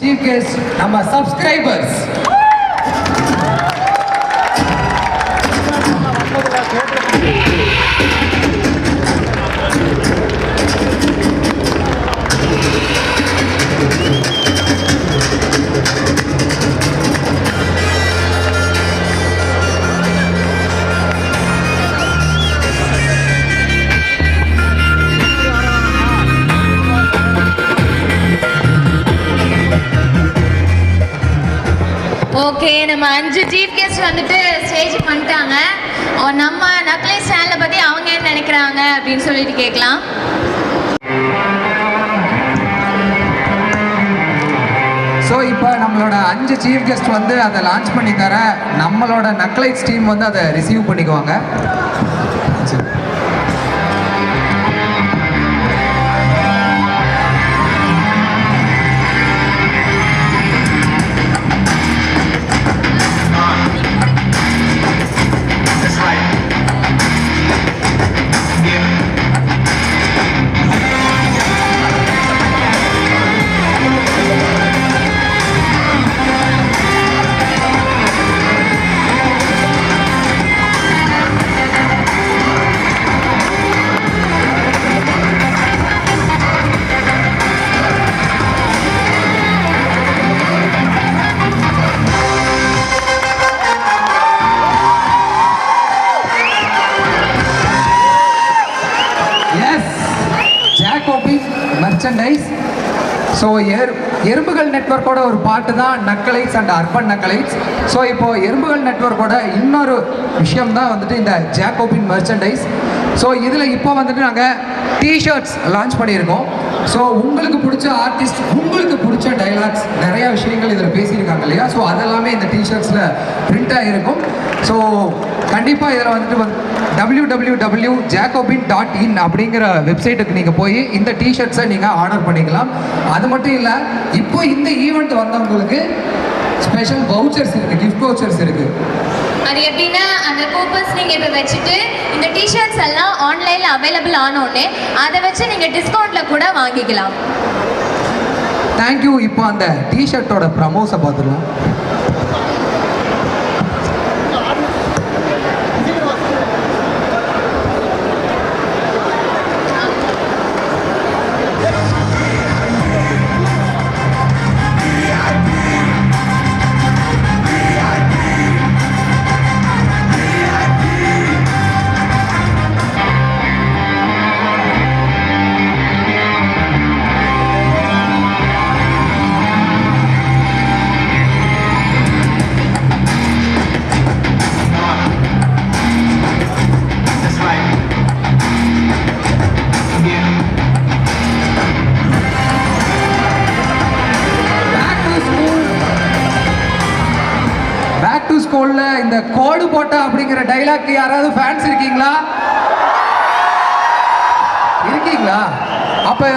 Chief guest நம்ம subscribers நம்ம அஞ்சு சீஃப் கெஸ்ட் வந்துட்டு ஸ்டேஜ் பண்ணிட்டாங்க. நம்ம நக்லை சேனலை பற்றி அவங்க என்ன நினைக்கிறாங்க அப்படின்னு சொல்லிட்டு கேட்கலாம். ஸோ இப்போ நம்மளோட அஞ்சு சீஃப் கெஸ்ட் வந்து அதை லான்ச் பண்ணி தர நம்மளோட நக்லைட்ஸ் டீம் வந்து அதை ரிசீவ் பண்ணிக்குவாங்க. எரு எறும்புகள் நெட்ஒர்க்கோட ஒரு பாட்டு தான் Nakkalites and urban Nakkalites. So இப்போ எறும்புகள் நெட்வொர்க்கோட இன்னொரு விஷயம் தான் வந்துட்டு இந்த ஜாக்கோபின் மெர்ச்சன்டைஸ் ஸோ இதில் இப்போ வந்துட்டு நாங்கள் டிஷர்ட்ஸ் லான்ச் பண்ணியிருக்கோம். ஸோ உங்களுக்கு பிடிச்ச ஆர்டிஸ்ட் உங்களுக்கு பிடிச்ச டைலாக்ஸ் நிறைய விஷயங்கள் இதில் பேசியிருக்காங்க இல்லையா? ஸோ அதெல்லாமே இந்த டிஷர்ட்ஸில் பிரிண்ட் ஆகிருக்கும் ஸோ கண்டிப்பாக இதில் வந்துட்டு வந்து W W W Jacobin dot in அப்படிங்கிற வெப்சைட்டுக்கு நீங்கள் போய் இந்த டிஷர்ட்ஸை நீங்கள் ஆர்டர் பண்ணிக்கலாம். அது மட்டும் இல்லை இப்போ இந்த ஈவெண்ட் வந்தவங்களுக்கு ஸ்பெஷல் வவுச்சர்ஸ் இருக்குது கிஃப்ட் வவுச்சர்ஸ் இருக்குது அது எப்படின்னா அந்த கூப்பன்ஸ் நீங்கள் இப்போ வச்சுட்டு இந்த டிஷர்ட்ஸ் எல்லாம் ஆன்லைனில் அவைலபிள் ஆனோடனே அதை வச்சு நீங்கள் டிஸ்கவுண்ட்டில் கூட வாங்கிக்கலாம். தேங்க்யூ இப்போ அந்த டிஷர்ட்டோட ப்ரமோஸை பார்த்துருவோம்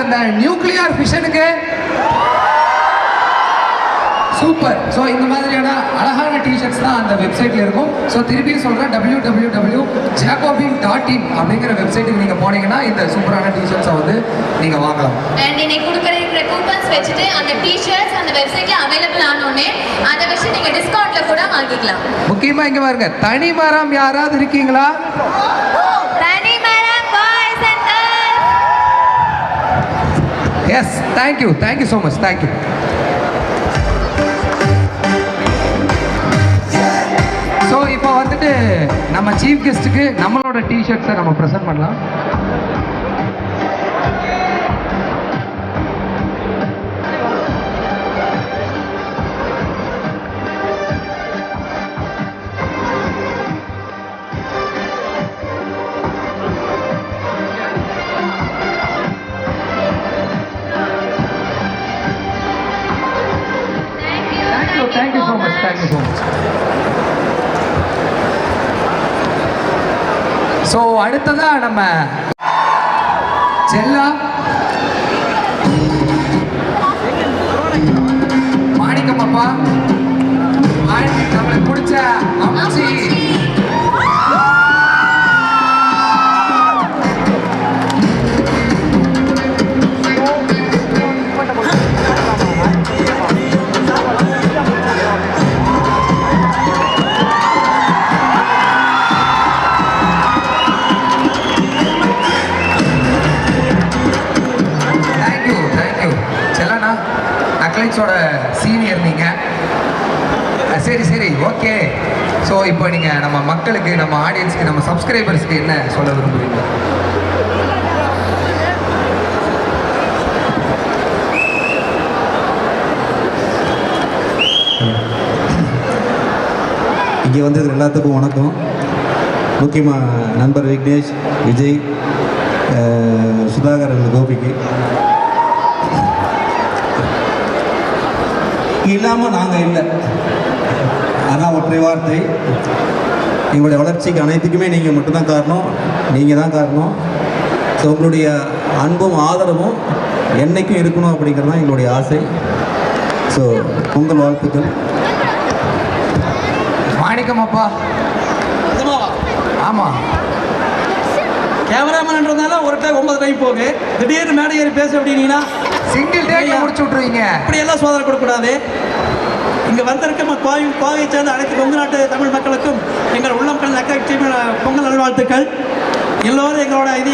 இந்த நியூக்ளியர் ஃபிஷனுக்கு சூப்பர் ஸோ இந்த மாதிரியான அழகான டிஷர்ட்ஸ் தான் அந்த வெப்சைட்ல இருக்கும். ஸோ திருப்பி சொல்கிறேன் W W W Jacobin dot in அப்படிங்கிற வெப்சைட்டுக்கு நீங்கள் போனீங்கன்னா இந்த சூப்பரான டிஷர்ட்ஸை வந்து நீங்கள் வாங்கலாம். அண்ட் இன்னைக்கு கொடுக்குற கூப்பன்ஸ் வச்சுட்டு அந்த டிஷர்ட்ஸ் அந்த வெப்சைட்டில் அவைலபிள் ஆனோடனே அதை வச்சு நீங்கள் டிஸ்கவுண்ட்டில் கூட வாங்கிக்கலாம். முக்கியமாக இங்கே பாருங்க தனி மரம் யாராவது இருக்கீங்களா? Yes thank you thank you so much thank you so இப்போ வந்துட்டு நம்ம சீஃப் கெஸ்ட்டுக்கு நம்மளோட டிஷர்ட்ஸை நம்ம ப்ரெசென்ட் பண்ணலாம். ஸோ அடுத்ததா நம்ம செல்லா. மாணிக்கம் அப்பா. நம்மளுக்கு பிடிச்ச ஓகே ஸோ இப்போ நீங்கள் நம்ம மக்களுக்கு நம்ம ஆடியன்ஸ்க்கு நம்ம சப்ஸ்கிரைபர்ஸ்க்கு என்ன சொல்ல விரும்புறீங்க? இங்கே வந்தது எல்லாத்துக்கும் வணக்கம். முக்கியமாக நண்பர் விக்னேஷ் விஜய் சுதாகர் கோபிக்கு. இல்லாமல் நாங்கள் இல்லை. அதான் ஒற்றை வார்த்தை. எங்களுடைய வளர்ச்சிக்கு அனைத்துக்குமே நீங்கள் மட்டும்தான் காரணம். நீங்கள் தான் காரணம். ஸோ உங்களுடைய அன்பும் ஆதரவும் என்னைக்கும் இருக்கணும் அப்படிங்கிறது தான் எங்களுடைய ஆசை. ஸோ உங்கள் வாழ்த்துக்கள். மாணிக்கம் அப்பா. ஆமாம் கேமராமேன்றதுனால ஒரு டைம் ஒன்பது டைம் போகு திடீர்னு மேடை ஏறி பேச அப்படின்னீங்கன்னா சிங்கிள் டேக்ல முடிச்சு விட்ருவீங்க இப்படியெல்லாம் சோதனை கொடுக்கக்கூடாது. இங்கே வந்திருக்க ம- கோவை கோவையை சேர்ந்த அனைத்து கொங்கு நாட்டு தமிழ் மக்களுக்கும் எங்கள் உள்ளம் கலந்த அக்கறை பொங்கல் நல்வாழ்த்துக்கள். எல்லோரும் எங்களோட இதை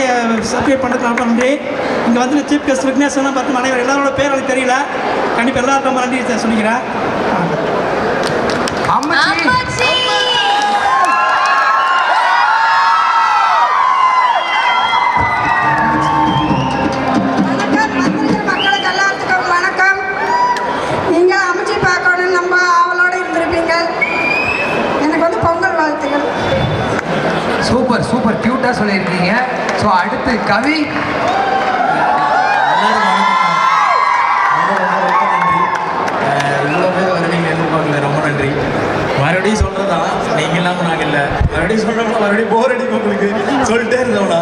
சப்ஸ்கிரைப் பண்ணுறதுக்கு ரொம்ப நன்றி. இங்கே வந்து சீஃப் கெஸ்ட் விக்னேஷ் மற்றும் அனைவரும் எல்லாரோட பேர் எனக்கு தெரியல. கண்டிப்பாக எல்லாருக்கும் ரொம்ப நன்றி சொல்லிக்கிறேன். சொல்லியிருக்கீங்க. ஸோ அடுத்து கவி. இவ்வளோ பேர் வருவீங்க எதிர்பார்க்கல ரொம்ப நன்றி. மறுபடியும் சொல்கிறதா நீங்கள் இல்லாமல் நாங்கள் இல்லை மறுபடியும் சொல்கிறோம்னா மறுபடியும் போர் அடிக்கும் உங்களுக்கு. சொல்லிட்டே இருந்தோம்னா.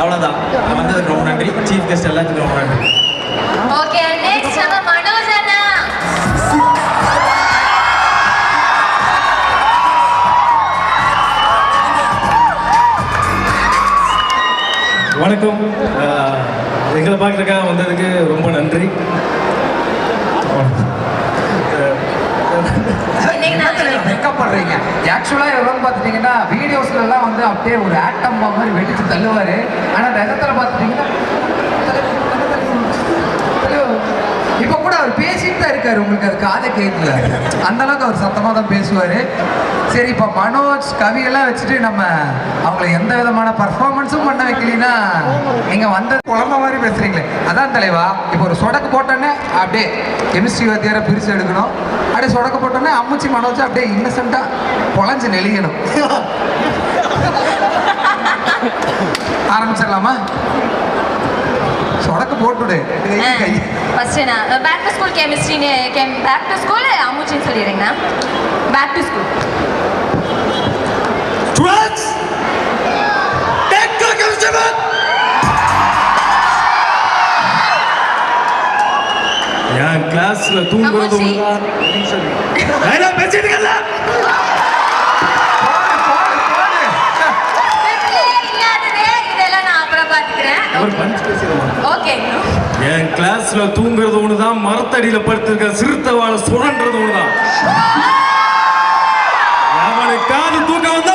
அவ்வளோதான் வந்ததுக்கு ரொம்ப நன்றி. சீஃப் கெஸ்ட் எல்லாத்துக்கும் ரொம்ப நன்றி. வணக்கம். எங்களை பார்க்குறதுக்காக வந்ததுக்கு ரொம்ப நன்றி. வெக்கப்படுறீங்க? ஆக்சுவலாக எவ்வளோன்னு பார்த்துட்டிங்கன்னா வீடியோஸ்லலாம் வந்து அப்படியே ஒரு ஆட்டம் மாதிரி வெடிச்சு தள்ளுவார். ஆனால் நிஜத்தில் பார்த்துட்டிங்கன்னா இப்போ கூட அவர் பேசிட்டு தான் இருக்காரு. உங்களுக்கு அது காதை கேட்கல. அந்த அளவுக்கு அவர் சத்தமாக தான் பேசுவார். சரி இப்போ மனோஜ் கவியெல்லாம் வச்சுட்டு நம்ம அவங்கள எந்த விதமான பர்ஃபார்மன்ஸும் பண்ண வைக்கலைன்னா நீங்கள் வந்த குழம்ப மாதிரி பேசுகிறீங்களே அதான் தலைவா இப்போ ஒரு சொடக்கு போட்டோன்னே அப்படியே கெமிஸ்ட்ரி வாத்தியாரை பிரித்து எடுக்கணும். அப்படியே சொடக்கு போட்டோன்னே அம்முச்சி மனோஜ் அப்படியே இன்னசென்ட்டாக பொழஞ்சு நெளியணும். ஆரம்பிச்சிடலாமா? சொடக்கு போட்டுடு. கை. கை ஃபர்ஸ்ட் நான் பேக் டு ஸ்கூல் கெமிஸ்ட்ரின்னு கெம் பேக் டு ஸ்கூல் அம்முச்சின்னு சொல்லிடுறேங்கண்ணா. Back to school Students, take your chemistry என் கிளாஸில் தூங்குறது அம்மாச்சி. ஒழுங்கா பேசிட்டு இருக்கல ஓகே என் கிளாஸ்ல தூங்குறது ஒண்ணுதான் மரத்தடியில படுத்திருக்க சிறுத்தை வாழ சுழன்றது ஒண்ணுதான். அவனுக்காவது தூக்கம் வந்தா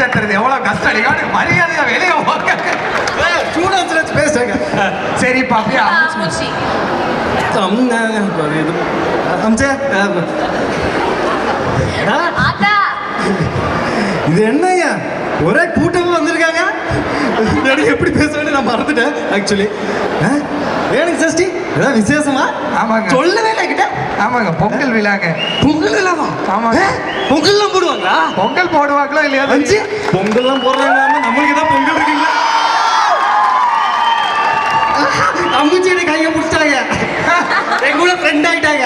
சேர்த்துறது எவ்வளவு கஷ்டம்? நீங்க மரியாதையா வெளியே போங்க ஸ்டூடெண்ட்ஸ் பேசுங்க சரி பாப்பி அம்முச்சி ஆத்தா. இது என்னய்யா ஒரே கூட்டமா வந்திருக்காங்க? முன்னாடி எப்படி பேசுவேன்னு நான் மறந்துட்டேன் ஆக்சுவலி வேணுங்க சஷ்டி ஏதாவது விசேஷமா? ஆமாங்க. சொல்லவே இல்லை கிட்ட ஆமாங்க பொங்கல் விழாங்க. பொங்கல் இல்லாமா ஆமாங்க. பொங்கல்லாம் போடுவாங்களா? பொங்கல் போடுவாங்களோ இல்லையா அஞ்சு? பொங்கல்லாம் போடுறாங்க நம்மளுக்கு தான் பொங்கல் இருக்குல்ல அம்முச்சியோட கையை பிடிச்சிட்டாங்க. எங்க கூட ஃப்ரெண்ட் ஆயிட்டாங்க.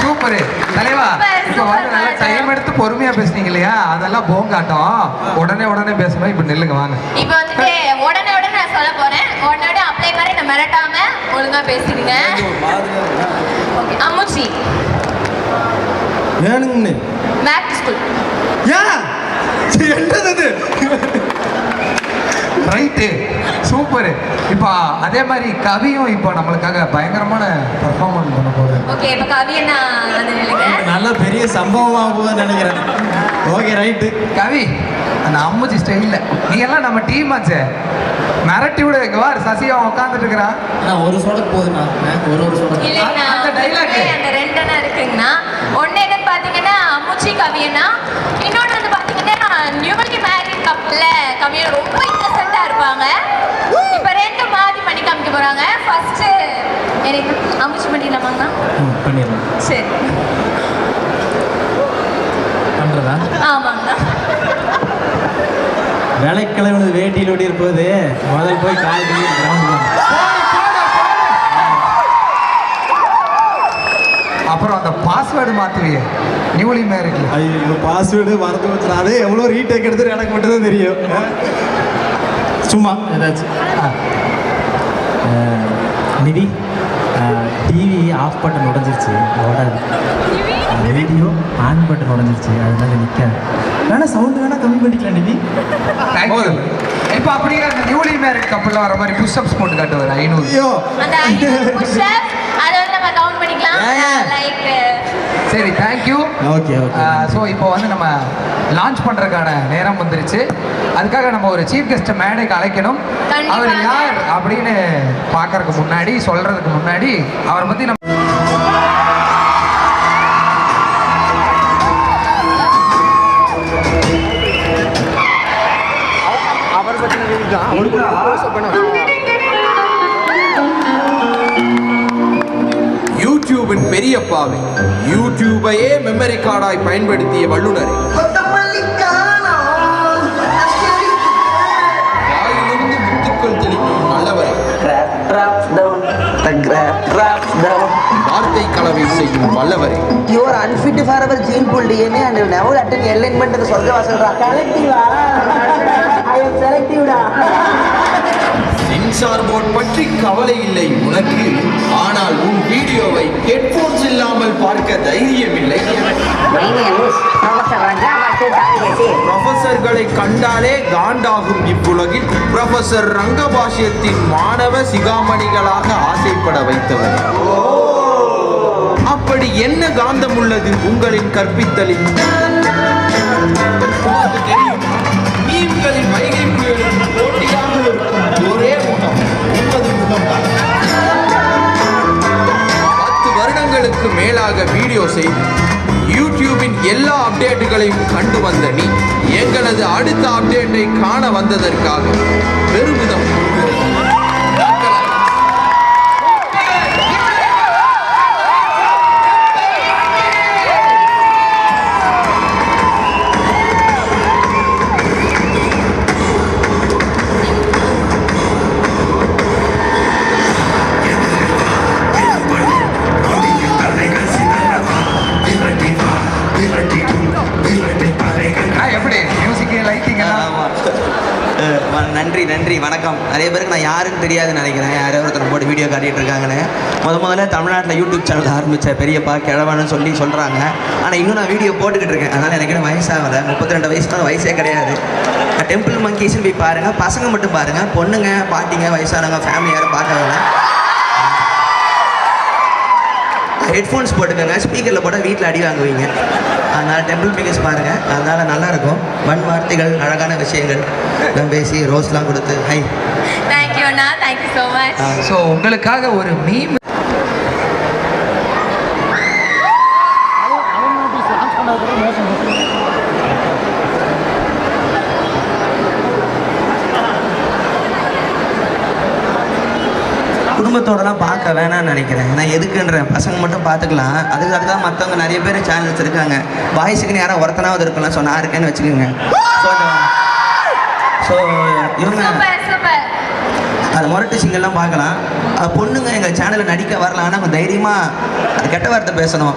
சூப்பர். தலைவா இப்போ வந்து நல்லா. டைம் எடுத்து பொறுமையா இல்லையா அதெல்லாம் போங்காட்டம். உடனே உடனே பேசும்போது இப்ப நில்லுங்க வாங்க. இப்போ வந்துட்டு உடனே உடனே நான் சொல்ல போறேன். உடனே அப்ளை மாதிரி நான் மிரட்டாம ஒழுங்கா பேசிடுங்க. ஓகே அம்முச்சி வேணுங்கண்ணே பேக் டு ஸ்கூல் ஏன் என்னது அது ரைட்டு சூப்பர் இப்போ அதே மாதிரி கவியும் இப்போ நம்மளுக்காக பயங்கரமான பர்ஃபார்மன்ஸ் பண்ண போகுது. ஓகே இப்போ கவி என்ன நல்ல பெரிய சம்பவமா போகுதுன்னு நினைக்கிறேன். ஓகே ரைட்டு கவி அந்த அம்முச்சி ஸ்டைலில் நீ எல்லாம் நம்ம டீம் ஆச்சே. மிரட்டி விடு இங்க வா சசி அவன் உட்காந்துட்டு இருக்கிறான் நான் ஒரு சோடக்கு போதுண்ணா ஒரு ஒரு சோடக்கு. அந்த. ஒண்ணே அந்த ரெண்டெண்ணா இருக்குங்கண்ணா. ஒன்று என்னன்னு பார்த்தீங்கன்னா அம்முச்சி கவியண்ணா இன்னொன்று வந்து பார்த்தீங்கன்னா நியூமலி மேரிட் கப்பில் கவியன் ரொம்ப இருப்பாங்க இப்போ ரெண்டு மாற்றி பண்ணி காமிக்க போகிறாங்க ஃபஸ்ட்டு எனக்கு அம்முச்சி பண்ணிடலாமாங்கண்ணா பண்ணிடலாம். சரி. பண்ணுறதா ஆமாங்கண்ணா வேலைக்கிழமை வேட்டியில் ஓடி இருப்பது முதல் போய் கால் அப்புறம் அந்த பாஸ்வேர்டு மாத்துவியே. நியூலி மேரிட்ல ஐயோ பாஸ்வேர்டு மறந்து வச்சு அதே எவ்வளோ ரீடேக் எடுத்து எனக்கு மட்டும் தான் தெரியும். சும்மா. ஏதாச்சும். நிதி டிவி ஆஃப் பட்டன் உடஞ்சிருச்சு ஓடாது. ரேடியோ ஆன் பட்டன் உடஞ்சிருச்சு அதனால நிற்காது வேணா சவுண்டு வேணா கம்மி பண்ணிக்கலாம் நிதி இப்போ அப்படியே அந்த நியூலி மேரிட் கப்பல்ல வர மாதிரி புஷ்அப்ஸ் போட்டு காட்டுவார் ஐநூறு. ஐயோ. அதை வந்து நம்ம கவுண்ட் பண்ணிக்கலாம்? லைக் சரி தேங்க்யூ ஓகே ஓகே ஸோ இப்போ வந்து நம்ம லான்ச் பண்ணுறதுக்கான நேரம் வந்துருச்சு. அதுக்காக நம்ம ஒரு சீஃப் கெஸ்ட்டை மேடைக்கு அழைக்கணும். அவர் யார் அப்படின்னு பார்க்கறதுக்கு முன்னாடி சொல்கிறதுக்கு முன்னாடி அவரை பற்றி நம்ம யூடியூபின் பெரியப்பாவை யூடியூபையே மெமரி கார்டாய் பயன்படுத்திய வல்லுநரை. வார்த்தை கலவை செய்யும் வல்லவரை. You are unfit for our gene pool DNA and you never attend enlightenment க்கு சொர்க்க வாசல்டா கலெக்டிவா ஐ அம் செலக்டிவ்டா சென்சார் போர்ட் பற்றி கவலை இல்லை உனக்கு. ஆனால் உன் வீடியோவை ஹெட்போன்ஸ் இல்லாமல் பார்க்க தைரியம் இல்லை ப்ரொஃபசர்களை கண்டாலே காண்டாகும் இவ்வுலகில். ப்ரொஃபசர் ரங்கபாஷ்யத்தின் மாணவ சிகாமணிகளாக ஆசைப்பட வைத்தவர். அப்படி என்ன காந்தம் உள்ளது உங்களின் கற்பித்தலில்? தெரியும். வருடங்களுக்கு மேலாக வீடியோ செய்து யூடியூபின் எல்லா அப்டேட்டுகளையும் கண்டு வந்த நீ எங்களது அடுத்த அப்டேட்டை காண வந்ததற்காக பெருமிதம். நிறைய பேருக்கு நான் யாருன்னு தெரியாதுன்னு நினைக்கிறேன். யாரோ ஒருத்தர் போட்டு வீடியோ காட்டிட்டு இருக்காங்கன்னு. முத முதல்ல தமிழ்நாட்டில் யூடியூப் சேனல் ஆரம்பித்த பெரியப்பா கிழவன்னு சொல்லி சொல்கிறாங்க ஆனால் இன்னும் நான் வீடியோ போட்டுக்கிட்டு இருக்கேன். அதனால் எனக்கு இன்னும் வயசாகலை. முப்பத்தி ரெண்டு வயசு தான் வயசே கிடையாது. டெம்பிள் மங்கீஸ்னு போய் பாருங்கள் பசங்க மட்டும் பாருங்கள் பொண்ணுங்க பாட்டிங்க வயசானவங்க ஃபேமிலி யாரும் பார்க்க வேணாம் ஹெட்ஃபோன்ஸ் போட்டுக்கோங்க. ஸ்பீக்கரில் போட்டால் வீட்டில் அடி வாங்குவீங்க. அதனால் டெம்பிள் பிகஸ் பாருங்கள் அதனால் நல்லாயிருக்கும். மண் வார்த்தைகள் அழகான விஷயங்கள். எல்லாம் பேசி ரோஸ்லாம் கொடுத்து hi thank you Anna. Thank you so much so உங்களுக்காக ஒரு மீம் குடும்பத்தோடலாம் பார்க்க வேணாம்னு நினைக்கிறேன். நான் எதுக்குன்றேன். பசங்க மட்டும் பார்த்துக்கலாம். அதுக்காக தான் மற்றவங்க நிறைய பேர் சேனல்ஸ் இருக்காங்க வாய்ஸுக்குன்னு யாரும் ஒருத்தனாவது இருக்கலாம். ஸோ நான் இருக்கேன்னு வச்சுக்கோங்க. ஸோ ஸோ இவங்க அது முரட்டு சிங்கெல்லாம் பார்க்கலாம். பொண்ணுங்க எங்கள் சேனலில் நடிக்க வரலாம் ஆனால் அவங்க தைரியமாக அது கெட்ட வார்த்தை பேசணும்.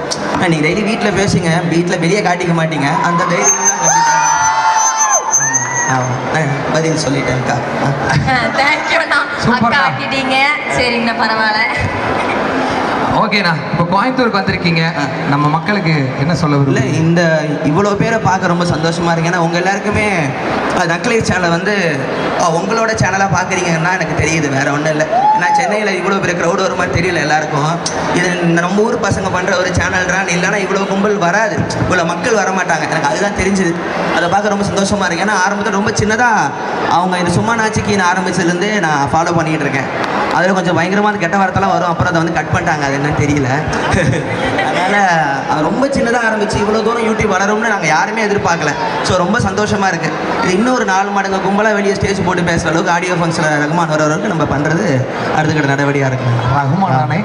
நீங்கள் தைரியம் வீட்டில் பேசுங்க. வீட்டில் வெளியே காட்டிக்க மாட்டீங்க. அந்த தைரியம் பதில் சொல்லிட்டேன்க்கா. ஆக்கிட்டீங்க சரிங்கண்ணா பரவாயில்ல. ஓகேண்ணா. இப்போ கோயம்புத்தூருக்கு வந்திருக்கீங்க. நம்ம மக்களுக்கு என்ன சொல்ல இல்லை இந்த இவ்வளோ பேரை பார்க்க ரொம்ப சந்தோஷமாக இருக்கு. ஏன்னா உங்கள் எல்லாருக்குமே நக்லைஸ் சேனலை வந்து உங்களோட சேனலாக பார்க்குறீங்கன்னா எனக்கு தெரியுது. வேற ஒன்றும் இல்லை. ஏன்னா சென்னையில் இவ்வளோ பெரிய க்ரௌடு வர மாதிரி தெரியல எல்லாருக்கும். இது நம்ம ஊர் பசங்க பண்ணுற ஒரு சேனல்றான் இல்லைன்னா இவ்வளோ கும்பல் வராது. இவ்வளோ மக்கள் வர மாட்டாங்க எனக்கு அதுதான் தெரிஞ்சுது. அதை பார்க்க ரொம்ப சந்தோஷமாக இருக்கு. ஏன்னா ஆரம்பத்தில் ரொம்ப சின்னதாக அவங்க இந்த சும்மா நாச்சிக்கின்னு ஆரம்பிச்சதுலேருந்தே நான் ஃபாலோ பண்ணிகிட்டு இருக்கேன் அதில் கொஞ்சம் பயங்கரமான கெட்ட வார்த்தைலாம் வரும். அப்புறம் அதை வந்து கட் பண்ணிட்டாங்க. அது என்னன்னு தெரியல. அதனால் ரொம்ப சின்னதாக ஆரம்பிச்சு இவ்வளோ தூரம் யூடியூப் வளரும்னு நாங்கள் யாருமே எதிர்பார்க்கல. ஸோ ரொம்ப சந்தோஷமாக இருக்குது இது இன்னும் ஒரு நாலு மடங்கு கும்பலாக வெளியே ஸ்டேஜ் போட்டு பேசுகிற அளவுக்கு ஆடியோ ஃபங்க்ஷனில் ரகுமான் வர அளவுக்கு நம்ம பண்ணுறது அடுத்த கட்ட நடவடிக்கையாக இருக்குங்க ரகுமானே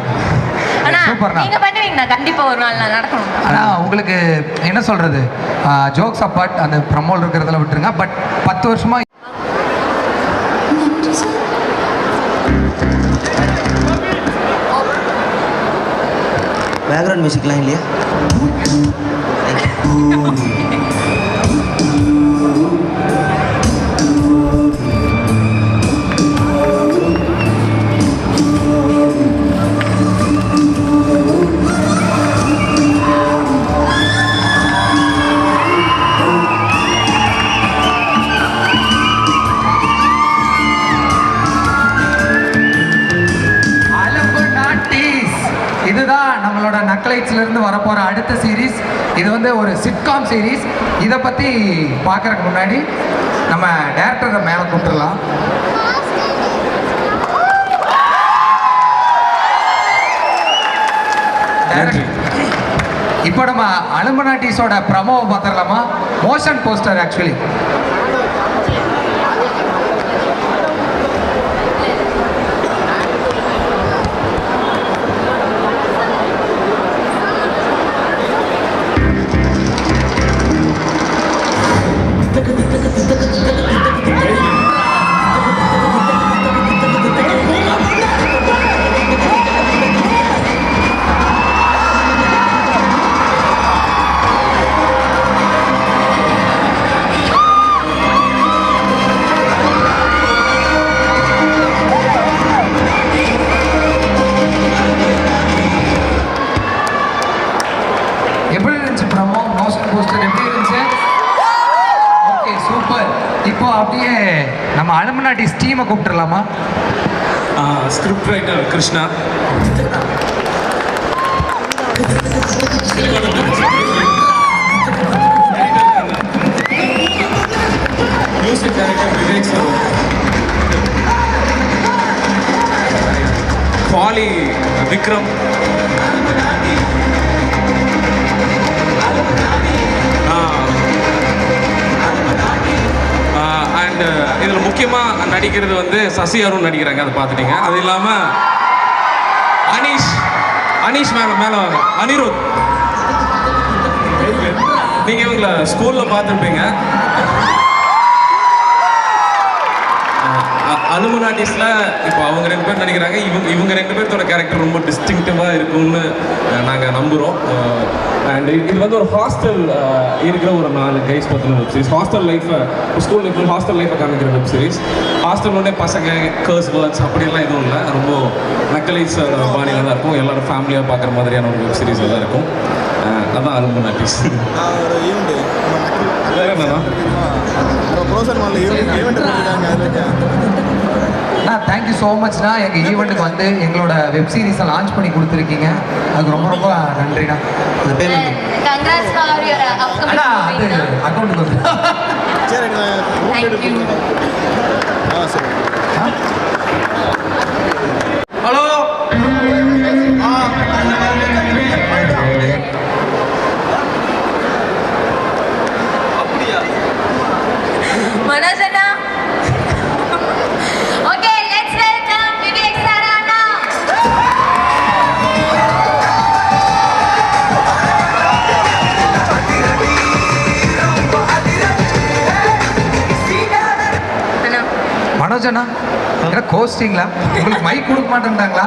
நான் நடக்கணும். ஆனால் உங்களுக்கு என்ன சொல்கிறது ஜோக்ஸ் அப்பார்ட் அந்த ப்ரமோல் இருக்கிறதுல விட்டுருங்க. பட் பத்து வருஷமா பேக்ரவுண்ட் மியூசிக்லாம் இல்லையா? இருந்து வரப்போற அடுத்த சீரிஸ் இது வந்து ஒரு சிட்காம் சீரிஸ் இதை பத்தி பார்க்கறதுக்கு முன்னாடி நம்ம டேரக்டரை மேலே கூப்பிட்டுறலாம் இப்போ நம்ம அலும்பனாட்டிஸோட ப்ரமோவை பார்த்துடலாமா? Motion poster actually Krishna music director Vivek sir Bali Vikram and இதில் முக்கியமாக நடிக்கிறது வந்து சசி அருண் நடிக்கிறாங்க அதை பார்த்துட்டீங்க. அது இல்லாமல் அனீஷ் மேலே மேலே வாங்க. அனிருத். நீங்கள் இவங்கள ஸ்கூலில் பார்த்துருப்பீங்க. அலுமினாட்டிஸில் இப்போ அவங்க ரெண்டு பேர் நினைக்கிறாங்க இவங்க இவங்க ரெண்டு பேர்த்தோட கேரக்டர் ரொம்ப டிஸ்டிங்டிவாக இருக்கும்னு நாங்கள் நம்புகிறோம் அண்ட் இது வந்து ஒரு ஹாஸ்டல் இருக்கிற ஒரு நாலு கைஸ் பற்றின வெப் சீரிஸ் ஹாஸ்டல் லைஃப்பை ஸ்கூல் லைஃப்பில் ஹாஸ்டல் லைஃப்பை காமிக்கிற வெப் சீரிஸ் ஹாஸ்டல்னோடனே பசங்க கேர்ஸ் வேர்ட்ஸ் அப்படியெல்லாம் எதுவும் இல்லை. ரொம்ப நக்கலைஸ் பாணியில் தான் இருக்கும். எல்லாரும் ஃபேமிலியாக பார்க்குற மாதிரியான ஒரு வெப் சீரிஸ் தான் இருக்கும். அஹ் அதான் அலுமினாட்டிஸ் வேறு என்னன்னா அண்ணா தேங்க்யூ ஸோ மச்ண்ணா எங்கள் ஈவெண்ட்டுக்கு வந்து எங்களோட வெப் சீரிஸை லான்ச் பண்ணி கொடுத்துருக்கீங்க. அதுக்கு ரொம்ப ரொம்ப நன்றிண்ணா. கங்க்ராட்ஸ் ஃபார் யுவர் அண்ணா அது அக்கௌண்ட்டுக்கு வந்து. கோஸ்டிங்களா உங்களுக்கு மைக் கொடுக்க மாட்டேன்ட்டாங்களா?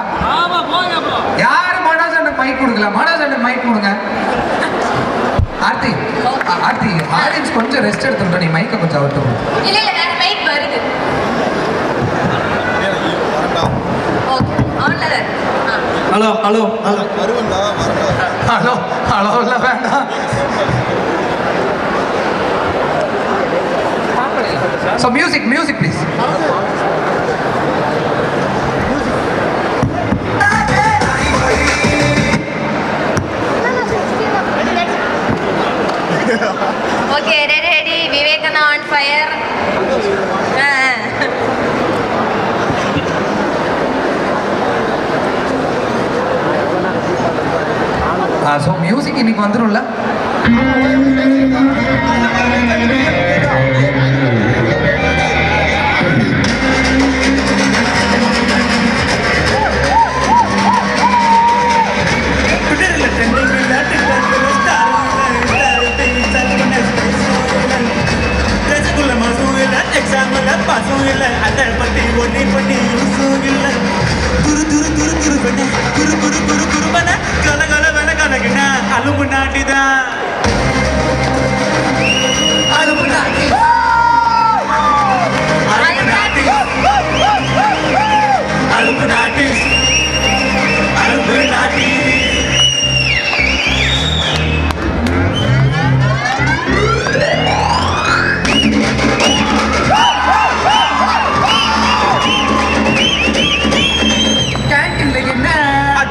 யார் மனோஜ் அண்ணன் மைக் கொடுக்கல? மனோஜ் அண்ணன் மைக் கொடுங்க. ஆர்த்தி ஆர்த்தி ஆடியன்ஸ் கொஞ்சம் ரெஸ்ட் எடுத்துக்கிட்டோம் நீ மைக்கை கொஞ்சம் அவுட்டு இல்ல இல்ல மைக் வருது. Hello hello. Hello hello hello இல்லை வேண்டாம் so music music please okay ready ready விவேகனா on fire so music இன்னைக்கு வந்துடும்ல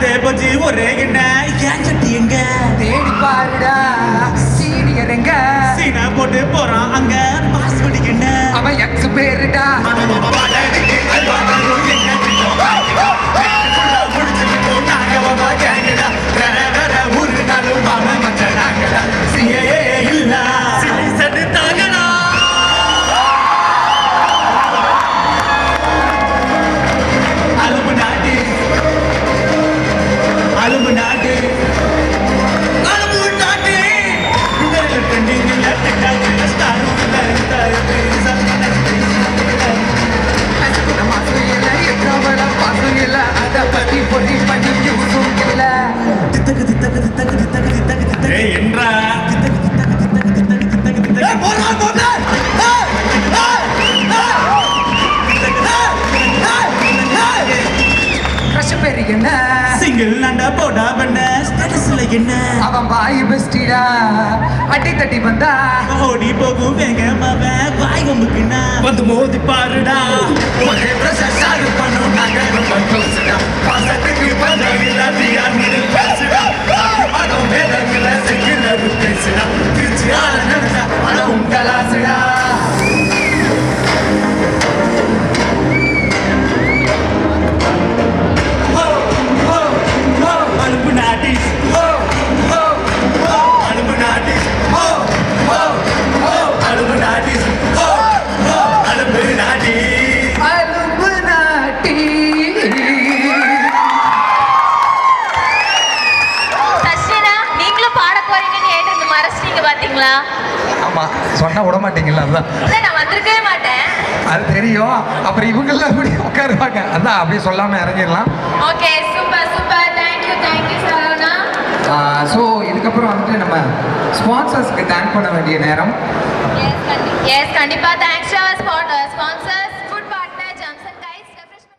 பஜ்ஜி ஒரே என்ன ஏன் சட்டி எங்க? தேடி பாருடா சீனியர் எங்க? சீனா போட்டு போறான் அங்க. பாஸ்படி என்ன? அவன் எக்ஸ் பேருடா. அலும்பு அட்டி தட்டி வந்தா. ஓடி போகும் வேகமாவ வாய் கொம்புக்குன்னா வந்து மோதி பாருடா. ஒரே பிரசஸ் ஆகு பண்ணும் நாங்க ரொம்ப க்ளோஸ்டா பாசத்துக்கு படம் வேதங்கள செக்குலர் பேசுடா. திருச்சி ஆள நடந்தா படம் உங்களாசுடா அதான் அப்படியே சொல்லாம இறங்கிடலாம். Okay super super thank you thank you Saravana so இதுக்கப்புறம் வந்துட்டு நம்ம ஸ்பான்சர்ஸ்க்கு தேங்க் பண்ண வேண்டிய நேரம். எஸ் கண்டிப்பா. Thanks sponsor